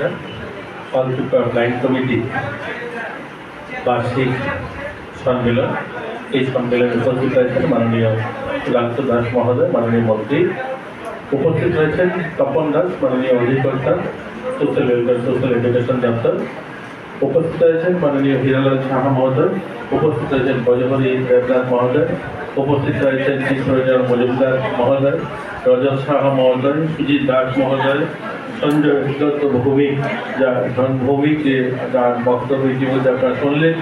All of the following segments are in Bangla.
একটা সংযুক্ত ব্লাইন্ড কমিটি বার্ষিক সম্মেলন, এই সম্মেলনে উপস্থিত রয়েছেন মাননীয় সুকান্ত দাস মহোদয়, মাননীয় মন্ত্রী। উপস্থিত রয়েছেন তপন দাস, মাননীয় অধিকর্তা সোশ্যাল ওয়েলফেয়ার সোশ্যাল এডুকেশন দপ্তর উপস্থিত রয়েছেন মাননীয় হীরালাল সাহা মহোদয়। উপস্থিত রয়েছেন বজহরি দেবনাথ মহোদয়। উপস্থিত রয়েছেন কৃষ্ণরঞ্জন মজুমদার মহোদয় রজত সাহা মহোদয়, সুজিত দাস মহোদয়, সঞ্জয় দত্ত ভৌমিক, যা ভৌমিক, যে যার বক্তব্য ইতিমধ্যে আপনারা শুনলেন।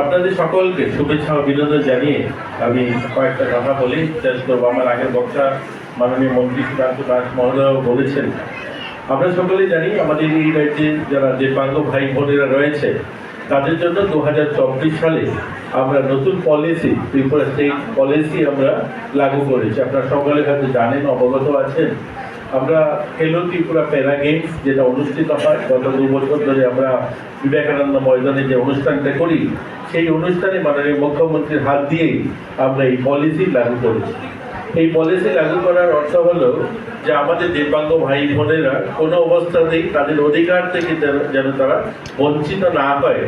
আপনাদের সকলকে শুভেচ্ছা বিনোদন জানিয়ে আমি কয়েকটা কথা বলি। শেষ করব আমার আগের বক্তা মাননীয় মন্ত্রী সুকান্ত দাস মহোদয় বলেছেন। আমরা সকলেই জানি আমাদের এই রাজ্যে যারা দিব্যাঙ্গ ভাই বোনেরা রয়েছে, তাদের জন্য দু হাজার চব্বিশ সালে আমরা নতুন পলিসি ত্রিপুরা স্টেট পলিসি আমরা লাগু করেছি। আপনারা সকলে হয়তো জানেন, অবগত আছেন। আমরা খেলো ত্রিপুরা প্যারা গেমস যেটা অনুষ্ঠিত হয়, গত দু বছর ধরে আমরা বিবেকানন্দ ময়দানে যে অনুষ্ঠানটা করি, সেই অনুষ্ঠানে মাননীয় মুখ্যমন্ত্রীর হাত দিয়েই আমরা এই পলিসি লাগু করেছি। এই পলিসি লাগু করার অর্থ হলো যে আমাদের দিব্যাঙ্গ ভাই বোনেরা কোনো অবস্থাতেই তাদের অধিকার থেকে যেন- তারা বঞ্চিত না হয়।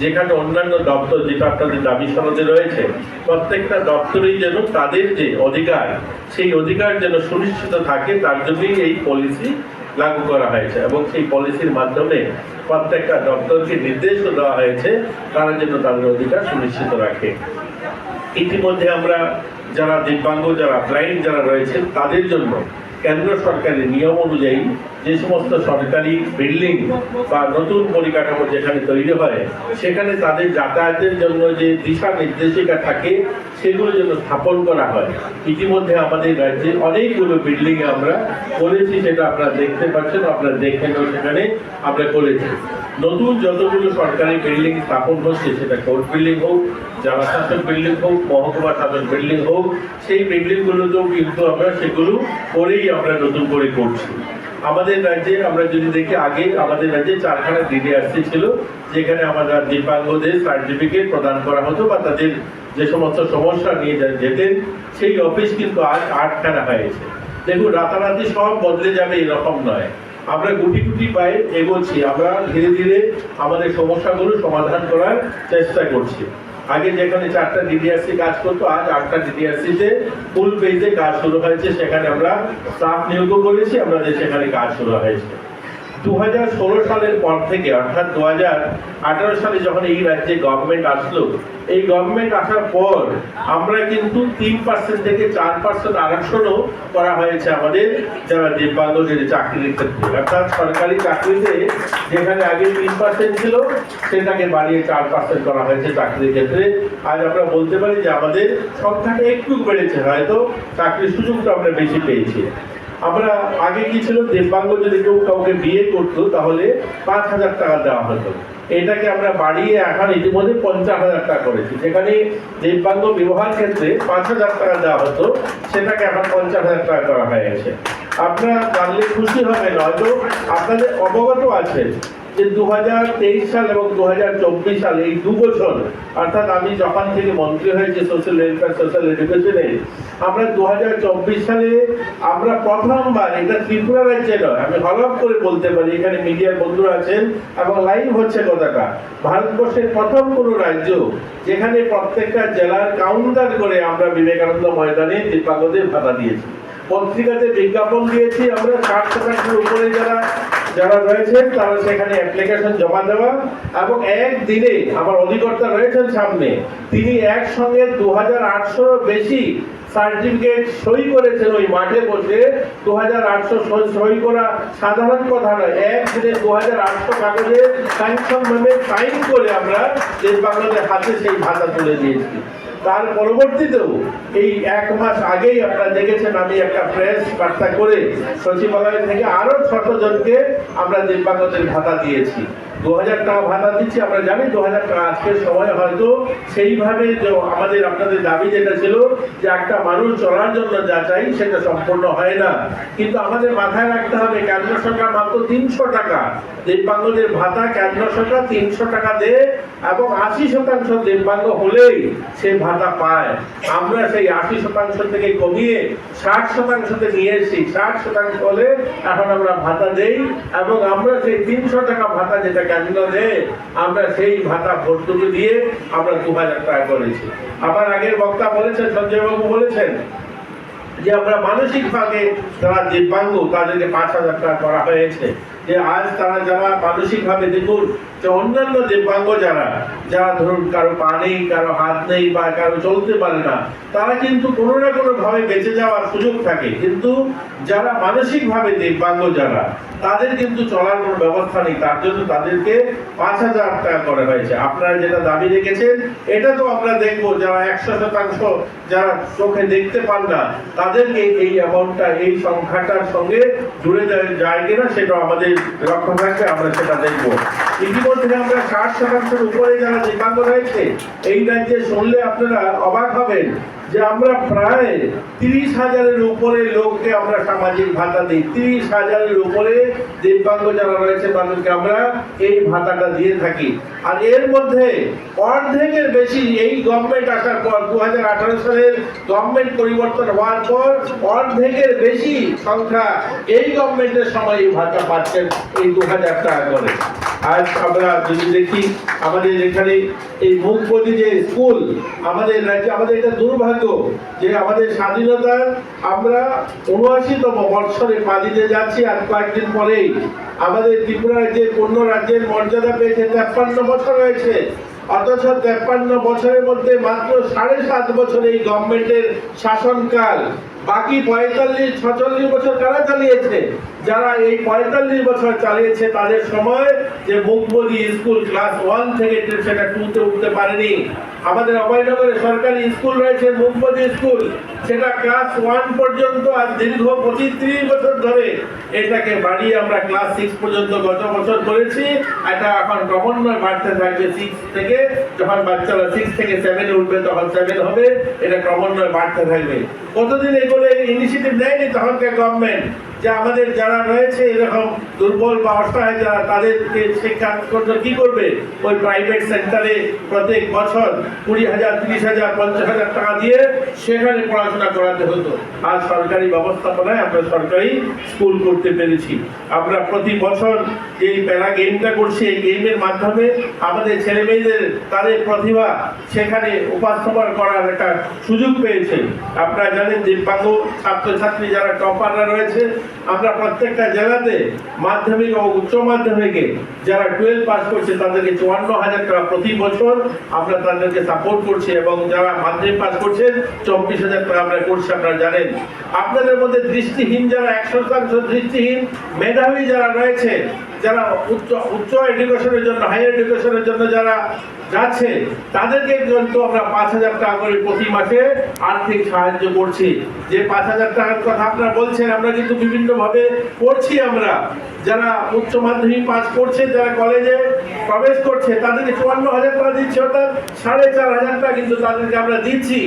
যেখানে অন্যান্য দপ্তর যেটা আপনাদের দাবি সনদে রয়েছে, প্রত্যেকটা দপ্তরেই যেন তাদের যে অধিকার, সেই অধিকার যেন সুনিশ্চিত থাকে, তার জন্যই এই পলিসি লাগু করা হয়েছে। এবং সেই পলিসির মাধ্যমে প্রত্যেকটা দপ্তরকে নির্দেশও দেওয়া হয়েছে, তারা যেন তাদের অধিকার সুনিশ্চিত রাখে। ইতিমধ্যে আমরা যারা দিব্যাঙ্গ, যারা ব্লাইন্ড যারা রয়েছেন তাদের জন্য কেন্দ্র সরকারের নিয়ম অনুযায়ী যে সমস্ত সরকারি বিল্ডিং বা নতুন পরিকাঠামো যেখানে তৈরি হয়, সেখানে তাদের যাতায়াতের জন্য যে দিশা নির্দেশিকা থাকে, সেগুলো যেন স্থাপন করা হয়। ইতিমধ্যে আমাদের রাজ্যে অনেকগুলো বিল্ডিং আমরা করেছি, সেটা আপনারা দেখতে পাচ্ছেন, আপনারা দেখেনও সেখানে, আমরা করেছি। নতুন যতগুলো সরকারি বিল্ডিং স্থাপন হচ্ছে, সেটা কোর্ট বিল্ডিং হোক জেলা শাসক বিল্ডিং হোক, মহকুমা শাসক বিল্ডিং হোক, সেই বিল্ডিংগুলোতেও কিন্তু আমরা সেগুলো করেই আমরা নতুন করে করছি। আমাদের রাজ্যে, আমরা যদি দেখি আগে, আমাদের রাজ্যে চারখানা ডিডিআরসি ছিল, যেখানে আমাদের দিব্যাঙ্গদের সার্টিফিকেট প্রদান করা হতো বা তাদের যে সমস্ত সমস্যা নিয়ে যেতেন, সেই অফিস কিন্তু আজ আটখানা হয়েছে। দেখুন, রাতারাতি সব বদলে যাবে এরকম নয়। আমরা গুটি গুটি পায়ে এগোচ্ছি। আমরা ধীরে ধীরে আমাদের সমস্যাগুলো সমাধান করার চেষ্টা করছি। আগে যেখানে চারটা ডিডিআরসি কাজ করতো, আজ আটটা ডিডিআরসিতে ফুল পেজে কাজ শুরু হয়েছে। সেখানে আমরা স্টাফ নিয়োগ করেছি আমাদের সেখানে কাজ শুরু হয়েছে। দু হাজার ষোলো সালের পর থেকে, অর্থাৎ দু হাজার আঠারো সালে যখন এই রাজ্যে গভর্নমেন্ট আসলো, এই গভর্নমেন্ট আসার পর আমরা কিন্তু তিন পার্সেন্ট থেকে চার পার্সেন্ট আরক্ষণও করা হয়েছে আমাদের যারা দিব্যাঙ্গদের চাকরির ক্ষেত্রে। অর্থাৎ সরকারি চাকরিতে যেখানে আগে তিন পার্সেন্ট ছিল, সেটাকে বাড়িয়ে চার পার্সেন্ট করা হয়েছে চাকরির ক্ষেত্রে। আজ আমরা বলতে পারি যে আমাদের সংখ্যাটা একটু বেড়েছে, হয়তো চাকরির সুযোগটা আমরা বেশি পেয়েছি। আমরা, আগে কি ছিল? দিব্যাঙ্গ যদি কেউ কাউকে বিয়ে করতো, তাহলে পাঁচ হাজার টাকা দেওয়া হতো। এটাকে আমরা বাড়িয়ে এখন ইতিমধ্যে পঞ্চাশ হাজার টাকা করেছি। যেখানে দিব্যাঙ্গ বিবাহের ক্ষেত্রে পাঁচ হাজার টাকা দেওয়া হতো, সেটাকে এখন পঞ্চাশ হাজার টাকা করা হয়েছে। আপনারা জানলে খুশি হবেন, হয়তো আপনাদের অবগত আছেন। যে দু হাজার তেইশ সাল এবং দু সাল, এই দু বছর, অর্থাৎ আমি যখন থেকে মন্ত্রী হয়েছি সোশ্যাল ওয়েলফেয়ার সোশ্যাল এডুকেশনে আমরা দু হাজার চব্বিশ সালে আমরা প্রথমবার, এটা ত্রিপুরা রাজ্যে নয়, আমি হলফ করে বলতে পারি, এখানে মিডিয়ার বন্ধুরা আছেন এবং লাইভ হচ্ছে কথাটা। ভারতবর্ষের প্রথম কোনো রাজ্য যেখানে প্রত্যেকটা জেলার কাউন্টার করে আমরা বিবেকানন্দ ময়দানে দিব্যাঙ্গদের ভাতা দিয়েছি। পত্রিকাতে বিজ্ঞাপন দিয়েছি, আমরা ষাট শতাংশের উপরে যারা যারা রয়েছেন তারা সেখানে অ্যাপ্লিকেশন জমা দেওয়া এবং একদিনে আমার অধিকর্তা রয়েছেন সামনে, তিনি একসঙ্গে দু হাজার আটশোর বেশি সার্টিফিকেট সই করেছেন ওই মাঠে বসে। দু হাজার আটশো সই করা সাধারণ কথা নয়, একদিনে দু হাজার আটশো কাগজে সাইন করে আমরা দেশ বাংলাদেশের হাতে সেই ভাতা তুলে দিয়েছি। তার পরবর্তীতেও এই এক মাস আগেই আপনারা দেখেছেন আমি একটা প্রেস বার্তা করে সচিবালয় থেকে আরও ছশো জনকে আমরা দিব্যাঙ্গদের ভাতা দিয়েছি। দু হাজার টাকা ভাতা দিচ্ছি আমরা জানি দু হাজার টাকা আজকের সময় হয়তো সেইভাবে যে আমাদের আপনাদের দাবি যেটা ছিল যে একটা মানুষ চলার জন্য যা চাই সেটা সম্পূর্ণ হয় না। কিন্তু আমাদের মাথায় রাখতে হবে, কেন্দ্র সরকার মাত্র তিনশো টাকা। দিব্যাঙ্গদের ভাতা কেন্দ্র সরকার তিনশো টাকা দেয় এবং আশি শতাংশ দিব্যাঙ্গ হলেই সেই ভাতা ভাতা পায়। আমরা সেই আশি শতাংশ থেকে কমিয়ে ষাট শতাংশতে নিয়ে এসেছি। ষাট শতাংশ হলে এখন আমরা ভাতা দেই এবং আমরা সেই তিনশো টাকা ভাতা যেটা কেন্দ্র দেয়, আমরা সেই ভাতা ভর্তুকি দিয়ে আমরা দু হাজার টাকা করেছি। আমার আগের বক্তা বলেছেন, সঞ্জয়বাবু বলেছেন যে আমরা মানসিকভাবে যারা দিব্যাঙ্গ তাদেরকে পাঁচ হাজার টাকা করা হয়েছে। যে আজ তারা যারা মানসিকভাবে দেখুন যে অন্যান্য দিব্যাঙ্গ যারা যারা ধরুন কারও পা নেই, কারও হাত নেই বা কারও চলতে পারে না, তারা কিন্তু কোনো না কোনোভাবে বেঁচে যাওয়ার সুযোগ থাকে। কিন্তু যারা মানসিকভাবে দিব্যাঙ্গ যারা তাদের কিন্তু চলার কোনো ব্যবস্থা নেই, তার জন্য তাদেরকে পাঁচ হাজার টাকা করা হয়েছে। আপনারা যেটা দাবি রেখেছেন, এটা তো আমরা দেখব, যারা একশো শতাংশ যারা চোখে দেখতে পান না, তাদেরকে এই অ্যামাউন্টটা এই সংখ্যাটার সঙ্গে জুড়ে যায়- কিনা সেটা আমাদের লক্ষ্য থাকবে, আমরা সেটা দেখব। ইতিমধ্যে আমরা ষাট শতাংশের উপরে যারা দিব্যাঙ্গ রয়েছে এই রাজ্যে শুনলে আপনারা অবাক হবেন। যে আমরা প্রায় তিরিশ হাজারের উপরে লোককে আমরা সামাজিক ভাতা দিই। তিরিশ হাজারের উপরে দিব্যাঙ্গ যারা রয়েছে তাদেরকে আমরা এই ভাতাটা দিয়ে থাকি। আর এর মধ্যে অর্ধেকের বেশি এই গভর্নমেন্ট আসার পর দু হাজার আঠারো সালের গভর্নমেন্ট পরিবর্তন হওয়ার পর অর্ধেকের বেশি সংখ্যা এই গভর্নমেন্টের সময় এই ভাতা পাচ্ছেন এই দু হাজার টাকা করে। আজ আমরা যদি দেখি, আমাদের এখানে এই মুখপতি যে স্কুল, আমাদের রাজ্যে, আমাদের এটা দুর্ভাগ্য যে আমাদের স্বাধীনতার আমরা উনআশিতম বৎসরে পা দিতে যাচ্ছি আর কয়েকদিন পরেই আমাদের ত্রিপুরা রাজ্যের পূর্ণ রাজ্যের মর্যাদা পেয়েছে তেপ্পান্ন বছর হয়েছে। অথচ তেপ্পান্ন বছরের মধ্যে মাত্র সাড়ে সাত বছর এই গভর্নমেন্টের শাসনকাল। বাকি পঁয়তাল্লিশ, ছচল্লিশ বছর কারা চালিয়েছে? যারা এই পঁয়তাল্লিশ বছর চালিয়েছে, তাদের সময় যে মুখবদি স্কুল ক্লাস ওয়ান থেকে সেটা টুতে উঠতে পারেনি। আমাদের অভয়নগরে সরকারি স্কুল রয়েছে মুখবদি স্কুল। সেটা ক্লাস ওয়ান পর্যন্ত আর দীর্ঘ পঁচিশ ত্রিশ বছর ধরে এটাকে বাড়িয়ে আমরা ক্লাস সিক্স পর্যন্ত গত বছর করেছি। এটা এখন ক্রমান্বয়ে বাড়তে থাকবে সিক্স থেকে। যখন বাচ্চারা সিক্স থেকে সেভেনে উঠবে, তখন সেভেন হবে। এটা ক্রমান্বয়ে বাড়তে থাকবে। কতদিন এগুলো ইনিশিয়েটিভ নেয়নি তখনকার গভর্নমেন্ট যে আমাদের যারা রয়েছে এরকম দুর্বল বা অসহায় যারা, তাদেরকে শিক্ষা করতে কি করবে? ওই প্রাইভেট সেন্টারে প্রত্যেক বছর কুড়ি হাজার, তিরিশ হাজার, পঞ্চাশ হাজার টাকা দিয়ে সেখানে পড়াশোনা করাতে হতো। আর সরকারি ব্যবস্থাপনায় আমরা সরকারি স্কুল করতে পেরেছি। আমরা প্রতি বছর যে এই প্যারা গেমটা করছি, এই গেমের মাধ্যমে আমাদের ছেলে মেয়েদের তাদের প্রতিভা সেখানে উপস্থাপন করার একটা সুযোগ পেয়েছে। আপনারা জানেন দিব্যাঙ্গ ছাত্রছাত্রী যারা টপাররা রয়েছে আমরা প্রত্যেকটা জেলাতে মাধ্যমিক ও উচ্চ মাধ্যমিকে যারা টুয়েলভ পাস করছে, তাদেরকে চুয়ান্ন হাজার টাকা প্রতি বছর আমরা তাদেরকে সাপোর্ট করছি এবং যারা মাধ্যমিক পাস করছেন, চব্বিশ হাজার টাকা আমরা করছি আপনারা জানেন। আপনাদের মধ্যে দৃষ্টিহীন যারা একশো শতাংশ দৃষ্টিহীন, মেধাবী যারা রয়েছে যারা উচ্চ উচ্চ এডুকেশনের জন্য হাই এডুকেশনের জন্য যারা যাচ্ছে, তাদেরকে কিন্তু আমরা পাঁচ হাজার টাকা করে প্রতি মাসে আর্থিক সাহায্য করছি। যে পাঁচ হাজার টাকার কথা আপনারা বলছেন, আমরা কিন্তু বিভিন্নভাবে করছি আমরা। যারা উচ্চ মাধ্যমিক পাস করছে, যারা কলেজে প্রবেশ করছে, তাদেরকে চুয়ান্ন হাজার টাকা দিচ্ছি, অর্থাৎ সাড়ে চার হাজার টাকা কিন্তু তাদেরকে আমরা দিচ্ছি।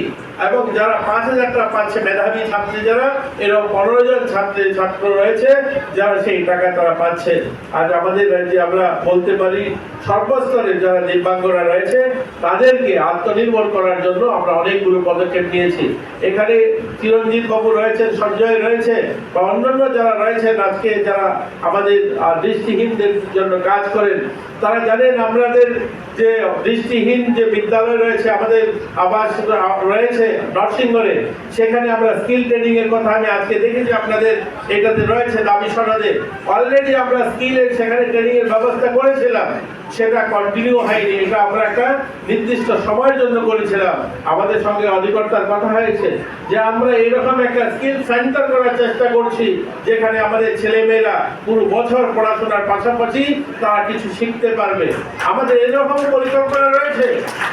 এবং যারা পাঁচ হাজার টাকা পাচ্ছে, মেধাবী ছাত্রী যারা, এরকম পনেরো জন ছাত্রী, ছাত্র রয়েছে, যারা সেই টাকা তারা পাচ্ছে। আজ আমাদের রাজ্যে আমরা বলতে পারি সর্বস্তরে যারা দিব্যাঙ্গরা রয়েছে, তাদেরকে আত্মনির্ভর করার জন্য আমরা অনেকগুলো পদক্ষেপ নিয়েছি। এখানে চিরঞ্জিত বাবু রয়েছেন, সঞ্জয় রয়েছে, বা অন্যান্য যারা রয়েছেন, আজকে যারা আমাদের দৃষ্টিহীনদের জন্য কাজ করেন তারা জানেন আমাদের যে দৃষ্টিহীন যে বিদ্যালয় রয়েছে, আমাদের আবাস রয়েছে নরসিংহরে সেখানে আমরা স্কিল ট্রেনিং এর কথা আমি আজকে দেখেছি আপনাদের, এটাতে রয়েছে দাবি সনদে অলরেডি আমরা স্কিলের সেখানে ট্রেনিং এর ব্যবস্থা করেছিলাম। সেটা কন্টিনিউ হয়নি। এটা আমরা একটা নির্দিষ্ট সময়ের জন্য করেছিলাম। আমাদের সঙ্গে অধিকর্তার কথা হয়েছে যে আমরা এরকম একটা স্কিল সেন্টার করার চেষ্টা করছি, যেখানে আমাদের ছেলেমেয়েরা পুরো বছর পড়াশোনার পাশাপাশি তারা কিছু শিখতে পারবে। আমাদের এরকম পরিকল্পনা রয়েছে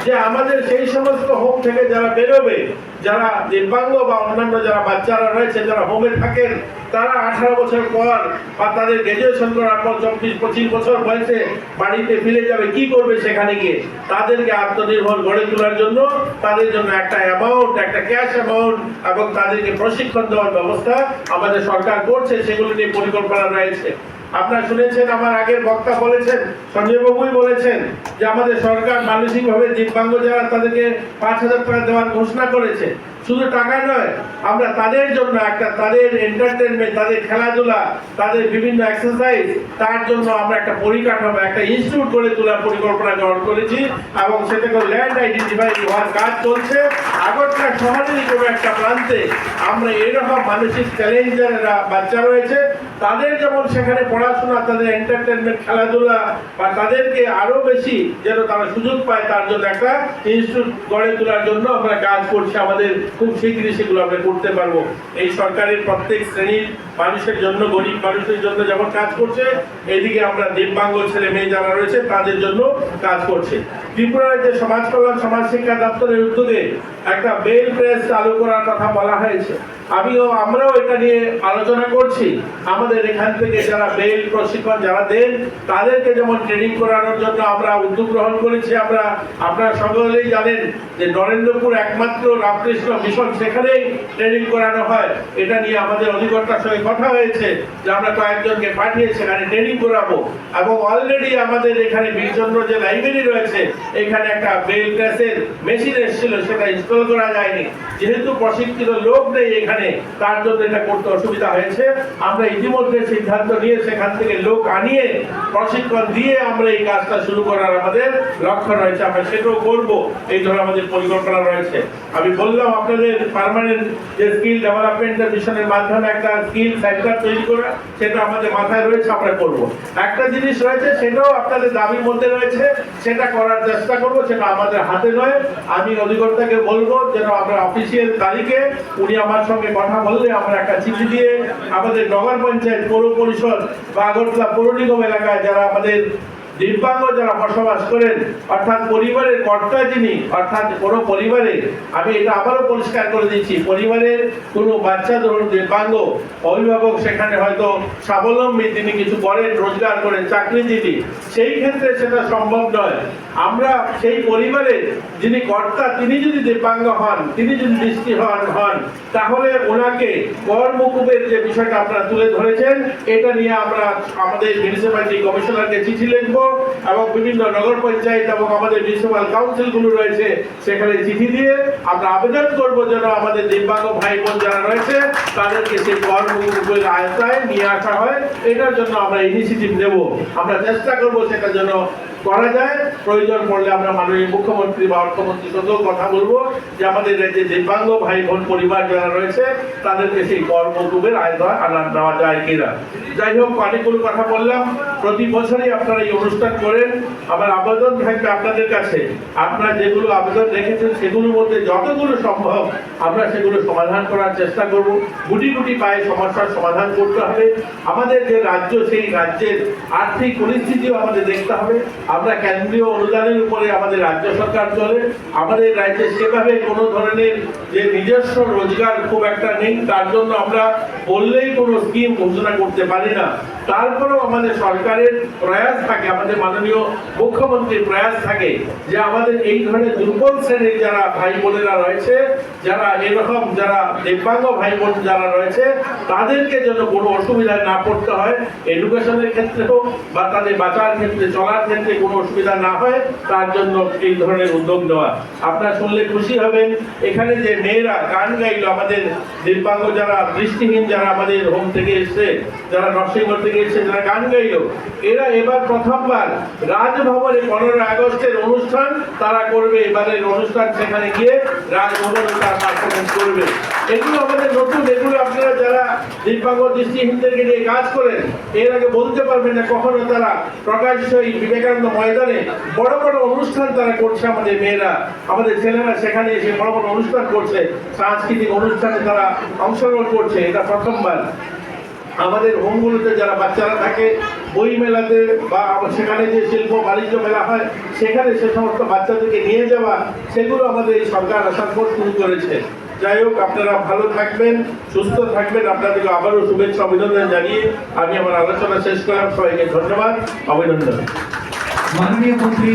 যে আমাদের সেই সমস্ত হোম থেকে যারা বেরোবে যারা দিব্যাঙ্গ বা অন্যান্য যারা বাচ্চারা রয়েছে, যারা হোমে থাকেন, তারা আঠারো বছর পর বা তাদের গ্রাজুয়েশন করার পর চব্বিশ, পঁচিশ বছর বয়সে বাড়িতে ফিরে যাবে, কি করবে সেখানে গিয়ে? তাদেরকে আত্মনির্ভর গড়ে তোলার জন্য, তাদের জন্য একটা অ্যামাউন্ট একটা ক্যাশ অ্যামাউন্ট এবং তাদেরকে প্রশিক্ষণ দেওয়ার ব্যবস্থা আমাদের সরকার করছে, সেগুলো নিয়ে পরিকল্পনা রয়েছে। আপনারা শুনেছেন, আমার আগের বক্তা বলেছেন সঞ্জয় বাবুই বলেছেন যে আমাদের সরকার মানসিকভাবে দিব্যাঙ্গ যারা তাদেরকে পাঁচ হাজার টাকা দেওয়ার ঘোষণা করেছে শুধু টাকা নয়, আমরা তাদের জন্য একটা তাদের এন্টারটেনমেন্ট তাদের খেলাধুলা, তাদের বিভিন্ন এক্সারসাইজ তার জন্য আমরা একটা পরিকাঠামো, একটা ইনস্টিটিউট করে তোলার পরিকল্পনা গ্রহণ করেছি এবং সেটাকে ল্যান্ড আইডেন্টিফাই হওয়ার কাজ চলছে। আগরতলা শহরেরই কোনো একটা প্রান্তে আমরা এরকম মানসিক চ্যালেঞ্জ বাচ্চা রয়েছে। তাদের যেমন সেখানে পড়াশোনা, তাদের এন্টারটেনমেন্ট খেলাধুলা বা তাদেরকে আরও বেশি যেন তারা সুযোগ পায়, তার জন্য একটা ইনস্টিটিউট গড়ে তোলার জন্য আমরা কাজ করছি আমাদের খুব শীঘ্রই সেগুলো আমরা করতে পারব। এই সরকারের প্রত্যেক শ্রেণির মানুষের জন্য, গরিব মানুষের জন্য যেমন কাজ করছে, এদিকে আমরা দিব্যাঙ্গ ছেলে মেয়ে যারা রয়েছে, তাদের জন্য কাজ করছে। ত্রিপুরার যে সমাজ কল্যাণ, সমাজ শিক্ষা দপ্তরের উদ্যোগে একটা বেল প্রেস চালু করার কথা বলা হয়েছে। আমিও, আমরাও এটা নিয়ে আলোচনা করছি। আমাদের এখান থেকে যারা বেল প্রশিক্ষণ যারা দেন, তাদেরকে যেমন ট্রেনিং করানোর জন্য আমরা উদ্যোগ গ্রহণ করেছি, আমরা, আপনারা সকলেই জানেন যে নরেন্দ্রপুর একমাত্র রামকৃষ্ণ মিশন সেখানেই ট্রেনিং করানো হয়। এটা নিয়ে আমাদের অধিকর্তার সঙ্গে কথা হয়েছে যে আমরা কয়েকজনকে পাঠিয়ে সেখানে ট্রেনিং করাবো। এবং অলরেডি আমাদের এখানে বীরচন্দ্র যে লাইব্রেরি রয়েছে, এখানে একটা বেল প্রেসের মেশিন এসেছিল, সেটা ইনস্টল করা যায়নি। যেহেতু প্রশিক্ষিত লোক নেই এখানে, তার জন্য এটা করতে অসুবিধা হয়েছে। আমরা ইতিমধ্যে সিদ্ধান্ত নিয়ে সেখান থেকে লোক আনিয়ে, প্রশিক্ষণ দিয়ে আমরা এই কাজটা শুরু করার আমাদের লক্ষ্য রয়েছে। আমরা সেটাও করব। এই ধরনের আমাদের পরিকল্পনা রয়েছে। আমি বললাম, আপনাদের পার্মানেন্ট যে স্কিল ডেভেলপমেন্টের মিশনের মাধ্যমে একটা স্কিল সেন্টার তৈরি করা সেটা আমাদের মাথায় রয়েছে, আমরা করব। একটা জিনিস রয়েছে, সেটাও আপনাদের দাবির মধ্যে রয়েছে, সেটা করার চেষ্টা করব, সেটা আমাদের হাতে নয়। আমি অধিকর্তাকে বলব যেন আমরা অফিসিয়াল তারিখে উনি আমার সঙ্গে কথা বললে আমরা একটা চিঠি দিয়ে আমাদের নগর পঞ্চায়েত পৌর পরিষদ বা আগরতলা পৌর নিগম এলাকায় যারা আমাদের দিব্যাঙ্গ যারা বসবাস করেন, অর্থাৎ পরিবারের কর্তা যিনি, অর্থাৎ কোনো পরিবারে, আমি এটা আবারও পরিষ্কার করে দিচ্ছি, পরিবারের কোনো বাচ্চা ধরুন দিব্যাঙ্গ অভিভাবক সেখানে হয়তো স্বাবলম্বী, তিনি কিছু করেন, রোজগার করেন, চাকরিজীবী, সেই ক্ষেত্রে সেটা সম্ভব নয়। আমরা সেই পরিবারের যিনি কর্তা, তিনি যদি দিব্যাঙ্গ হন, তিনি যদি দৃষ্টি হন হন তাহলে ওনাকে কর মুকুবের যে বিষয়টা আপনারা তুলে ধরেছেন, এটা নিয়ে আমরা আমাদের মিউনিসিপ্যালিটি কমিশনারকে চিঠি লিখব এবং বিভিন্ন নগর পঞ্চায়েত এবং আমাদের মিউনিসিপাল কাউন্সিলগুলো রয়েছে, সেখানে চিঠি দিয়ে আমরা আবেদন করব যেন আমাদের দিব্যাঙ্গ ভাই বোন যারা রয়েছে, তাদেরকে সেই কর মুকুবের আয়তায় নিয়ে আসা হয়। এটার জন্য আমরা ইনিশিয়েটিভ নেব। আমরা চেষ্টা করব সেটা যেন করা যায়, প্রয়োজন পড়লে আমরা মাননীয় মুখ্যমন্ত্রী বা অর্থমন্ত্রীর সঙ্গেও কথা বলব যে আমাদের রাজ্যে দিব্যাঙ্গ ভাই বোন পরিবার যারা রয়েছে, তাদেরকে সেই কর্মকুবের আয় আনা দেওয়া যায় কিনা। যাই হোক, অনেকগুলো কথা বললাম। প্রতি বছরই আপনারা এই অনুষ্ঠান করেন। আমার আবেদন থাকবে আপনাদের কাছে। আপনারা যেগুলো আবেদন রেখেছেন, সেগুলোর মধ্যে যতগুলো সম্ভব আমরা সেগুলো সমাধান করার চেষ্টা করব। গুটি গুটি পায়ে সমস্যার সমাধান করতে হবে। আমাদের যে রাজ্য, সেই রাজ্যের আর্থিক পরিস্থিতিও আমাদের দেখতে হবে। আমরা কেন্দ্রীয় অনুদানের উপরে আমাদের রাজ্য সরকার চলে, আমাদের রাজ্যে সেভাবে কোনো ধরনের যে নিজস্ব রোজগার খুব একটা নেই, তার জন্য আমরা বললেই কোনো স্কিম ঘোষণা করতে পারি না। তারপরেও আমাদের সরকারের প্রয়াস থাকে, আমাদের মাননীয় মুখ্যমন্ত্রীর প্রয়াস থাকে যে আমাদের এই ধরনের দুর্বল শ্রেণির যারা ভাই বোনেরা রয়েছে, যারা এরকম যারা দিব্যাঙ্গ ভাই বোন যারা রয়েছে, তাদেরকে যেন কোনো অসুবিধায় না পড়তে হয় এডুকেশনের ক্ষেত্রে হোক বা তাদের বাঁচার ক্ষেত্রে, চলার ক্ষেত্রে কোনো অসুবিধা না হয়, তার জন্য এই ধরনের উদ্যোগ নেওয়া। আপনারা শুনলে খুশি হবেন। এখানে যে মেয়েরা গান গাইল, আমাদের দিব্যাঙ্গ যারা, দৃষ্টিহীন যারা আমাদের হোম থেকে এসছে যারা নরসিংহ থেকে এসছে, যারা গান গাইলো, এরা এবার প্রথমবার রাজভবনে পনেরো আগস্টের অনুষ্ঠান তারা করবে। এবারের অনুষ্ঠান সেখানে গিয়ে রাজভবনে তারা পারফরমেন্স করবে। এগুলো আমাদের নতুন, এগুলো আপনারা যারা দিব্যাঙ্গ দৃষ্টিহীনদেরকে নিয়ে কাজ করেন, এর আগে বলতে পারবেন না কখনো তারা প্রকাশ্য এই বিবেকানন্দ ময়দানে বড় বড় অনুষ্ঠান তারা করছে আমাদের মেয়েরা। আমাদের ছেলেরা সেখানে এসে বড় বড় অনুষ্ঠান করছে। সাংস্কৃতিক অনুষ্ঠানে তারা অংশগ্রহণ করছে, এটা প্রথমবার। আমাদের হোমগুলোতে যারা বাচ্চারা থাকে, বই মেলাতে বা সেখানে যে শিল্প বাণিজ্য মেলা হয়, সেখানে সে সমস্ত বাচ্চাদেরকে নিয়ে যাওয়া, সেগুলো আমাদের এই সরকার আসার পর শুরু করেছে। যাই হোক, আপনারা ভালো থাকবেন, সুস্থ থাকবেন। আপনাদেরকে আবারও শুভেচ্ছা, অভিনন্দন জানিয়ে আমি আমার আলোচনা শেষ করলাম সবাইকে ধন্যবাদ, অভিনন্দন। মাননীয় মন্ত্রী